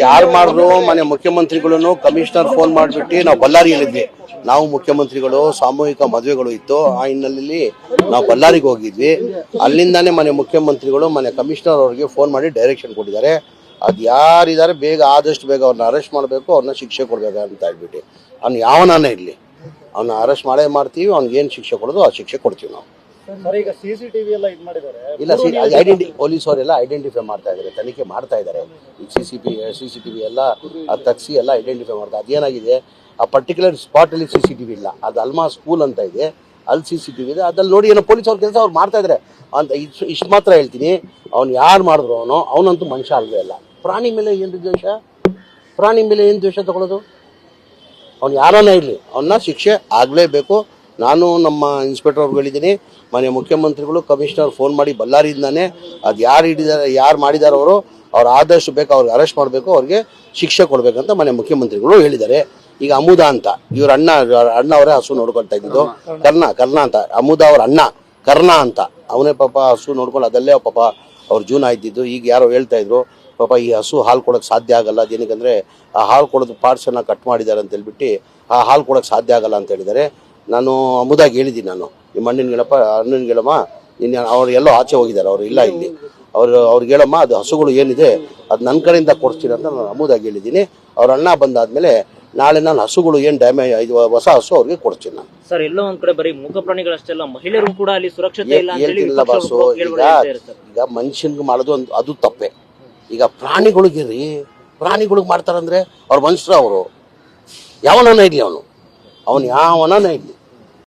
ಯಾರು ಮಾಡಿದ್ರು ಮನೆ ಮುಖ್ಯಮಂತ್ರಿಗಳನ್ನು ಕಮಿಷನರ್ ಫೋನ್ ಮಾಡಿಬಿಟ್ಟು ನಾವು ಬಳ್ಳಾರಿಯಲ್ಲಿದ್ವಿ. ನಾವು ಮುಖ್ಯಮಂತ್ರಿಗಳು, ಸಾಮೂಹಿಕ ಮದುವೆಗಳು ಇತ್ತು. ಆ ಹಿನ್ನೆಲೆಯಲ್ಲಿ ನಾವು ಬಳ್ಳಾರಿಗೆ ಹೋಗಿದ್ವಿ. ಅಲ್ಲಿಂದಾನೇ ಮನೆ ಮುಖ್ಯಮಂತ್ರಿಗಳು, ಮನೆ ಕಮಿಷನರ್ ಅವರಿಗೆ ಫೋನ್ ಮಾಡಿ ಡೈರೆಕ್ಷನ್ ಕೊಟ್ಟಿದ್ದಾರೆ. ಅದು ಯಾರಿದ್ದಾರೆ, ಬೇಗ ಆದಷ್ಟು ಬೇಗ ಅವ್ರನ್ನ ಅರೆಸ್ಟ್ ಮಾಡಬೇಕು ಅವ್ರನ್ನ ಶಿಕ್ಷೆ ಕೊಡಬೇಕು ಅಂತ ಹೇಳ್ಬಿಟ್ಟು. ಅವ್ನು ಯಾವನಾನೇ ಇರಲಿ. ಅವನ್ನ ಅರೆಸ್ಟ್ ಮಾಡೇ ಮಾಡ್ತೀವಿ ಅವ್ನಿಗೆ ಏನು ಶಿಕ್ಷೆ ಕೊಡೋದು ಆ ಶಿಕ್ಷೆ ಕೊಡ್ತೀವಿ ನಾವು. ಸರ್ ಈಗ ಸಿಸಿಟಿವಿ ಎಲ್ಲ ಇದು ಮಾಡಿದ್ದಾರೆ. ಇಲ್ಲ ಸಿ ಐಡೆಂಟಿ ಪೊಲೀಸ್ ಅವರೆಲ್ಲ ಐಡೆಂಟಿಫೈ ಮಾಡ್ತಾ ಇದ್ದಾರೆ ತನಿಖೆ ಮಾಡ್ತಾ ಇದ್ದಾರೆ C C P C C T V ಎಲ್ಲ ತಗ್ಸಿ ಎಲ್ಲ ಐಡೆಂಟಿಫೈ ಮಾಡ್ತಾರೆ ಅದೇನಾಗಿದೆ ಆ ಪರ್ಟಿಕ್ಯುಲರ್ ಸ್ಪಾಟಲ್ಲಿ ಸಿ ಸಿ ಟಿ ವಿ ಇಲ್ಲ. ಅದು ಅಲ್ಮಾ ಸ್ಕೂಲ್ ಅಂತ ಇದೆ. ಅಲ್ಲಿ ಸಿ ಸಿ ಟಿ ವಿ ಇದೆ. ಅದ್ರಲ್ಲಿ ನೋಡಿ ಏನೋ ಪೊಲೀಸ್ ಅವ್ರ ಕೆಲಸ ಅವ್ರು ಮಾಡ್ತಾ ಇದ್ದಾರೆ ಅಂತ ಇಷ್ಟು ಇಷ್ಟು ಮಾತ್ರ ಹೇಳ್ತೀನಿ. ಅವ್ನು ಯಾರು ಮಾಡಿದ್ರು ಅವನು? ಅವನಂತೂ ಮನುಷ್ಯ ಅಲ್ವೇ ಅಲ್ಲ. ಪ್ರಾಣಿ ಮೇಲೆ ಏನು ದ್ವೇಷ? ಪ್ರಾಣಿ ಮೇಲೆ ಏನು ದ್ವೇಷ ತಗೊಳ್ಳೋದು ಅವ್ನು ಯಾರನ್ನ ಇರಲಿ ಅವನ್ನ ಶಿಕ್ಷೆ ಆಗಲೇಬೇಕು. ನಾನು ನಮ್ಮ ಇನ್ಸ್ಪೆಕ್ಟರ್ ಅವ್ರಿಗೆ ಹೇಳಿದ್ದೀನಿ ಮನೆ ಮುಖ್ಯಮಂತ್ರಿಗಳು, ಕಮಿಷನರ್ ಫೋನ್ ಮಾಡಿ ಬಳ್ಳಾರಿಯಿಂದಾನೆ ಅದು ಯಾರು ಹಿಡಿದಾರೆ, ಯಾರು ಮಾಡಿದಾರೆ ಅವರು, ಅವ್ರು ಆದಷ್ಟು ಬೇಕು ಅವ್ರಿಗೆ ಅರೆಸ್ಟ್ ಮಾಡಬೇಕು, ಅವ್ರಿಗೆ ಶಿಕ್ಷೆ ಕೊಡಬೇಕಂತ ಮನೆ ಮುಖ್ಯಮಂತ್ರಿಗಳು ಹೇಳಿದ್ದಾರೆ. ಈಗ ಅಮುದ ಅಂತ, ಇವ್ರ ಅಣ್ಣ ಅಣ್ಣ ಅವರೇ ಹಸು ನೋಡ್ಕೊಳ್ತಾ ಇದ್ದಿದ್ದು. ಕರ್ಣ ಕರ್ಣ ಅಂತ, ಅಮುದ ಅವ್ರ ಅಣ್ಣ, ಕರ್ಣ ಅಂತ, ಅವನೇ ಪಾಪ ಹಸು ನೋಡ್ಕೊಂಡು ಅದಲ್ಲೇ ಪಾಪ ಅವ್ರ ಜೀವನ ಆಯ್ತಿದ್ದು. ಈಗ ಯಾರೋ ಹೇಳ್ತಾ ಇದ್ರು, ಪಾಪ ಈ ಹಸು ಹಾಲು ಕೊಡೋಕೆ ಸಾಧ್ಯ ಆಗಲ್ಲ, ಅದೇನಕ್ಕೆ ಆ ಹಾಲು ಕೊಡೋದು ಪಾರ್ಟ್ಸನ್ನು ಕಟ್ ಮಾಡಿದ್ದಾರೆ ಅಂತ ಹೇಳ್ಬಿಟ್ಟು, ಆ ಹಾಲು ಕೊಡೋಕೆ ಸಾಧ್ಯ ಆಗಲ್ಲ ಅಂತ ಹೇಳಿದ್ದಾರೆ. ನಾನು ಅಮುದಾಗಿ ಹೇಳಿದ್ದೀನಿ ನಾನು. ನಿಮ್ಮ ಅಣ್ಣನ ಗೆಳಪ್ಪ ಅಣ್ಣನ ಗೆಳಮ್ಮ ನಿನ್ನೆ ಅವ್ರು ಎಲ್ಲೋ ಆಚೆ ಹೋಗಿದ್ದಾರೆ ಅವ್ರು ಇಲ್ಲ ಇಲ್ಲಿ. ಅವರು ಅವ್ರಿಗೆ ಹೇಳಮ್ಮ ಅದು ಹಸುಗಳು ಏನಿದೆ ಅದು ನನ್ನ ಕಡೆಯಿಂದ ಕೊಡ್ತೀನಿ ಅಂತ ನಾನು ಅಮುದಾಗಿ ಹೇಳಿದ್ದೀನಿ. ಅವ್ರ ಅಣ್ಣ ಬಂದಾದ್ಮೇಲೆ ನಾಳೆ ನಾನು ಹಸುಗಳು ಏನು ಡ್ಯಾಮೇಜ್ ಇದು ಹೊಸ ಹಸು ಅವ್ರಿಗೆ ಕೊಡ್ತೀನಿ ನಾನು. ಸರ್ ಎಲ್ಲೋ ಒಂದ್ ಕಡೆ ಬರೀ ಮೂಕ ಪ್ರಾಣಿಗಳಷ್ಟೆಲ್ಲ ಮಹಿಳೆಯರು ಕೂಡ ಅಲ್ಲಿ ಸುರಕ್ಷತೆ ಇಲ್ಲ ಅಂತ ಹೇಳಿ ಹೇಳ್ತಿಲ್ಲ ಬಾಸು ಈಗ ಈಗ ಮನುಷ್ಯನ್ಗೆ ಮಾಡೋದು ಒಂದು ಅದು ತಪ್ಪೆ. ಈಗ ಪ್ರಾಣಿಗಳಿಗೆ ರೀ ಪ್ರಾಣಿಗಳಿಗೆ ಮಾಡ್ತಾರಂದ್ರೆ ಅವ್ರ ಮನುಷ್ಯರು ಅವರು. ಯಾವನ ಇರಲಿ ಅವನು. ಅವನು ಯಾವನನ್ನ ಇರಲಿ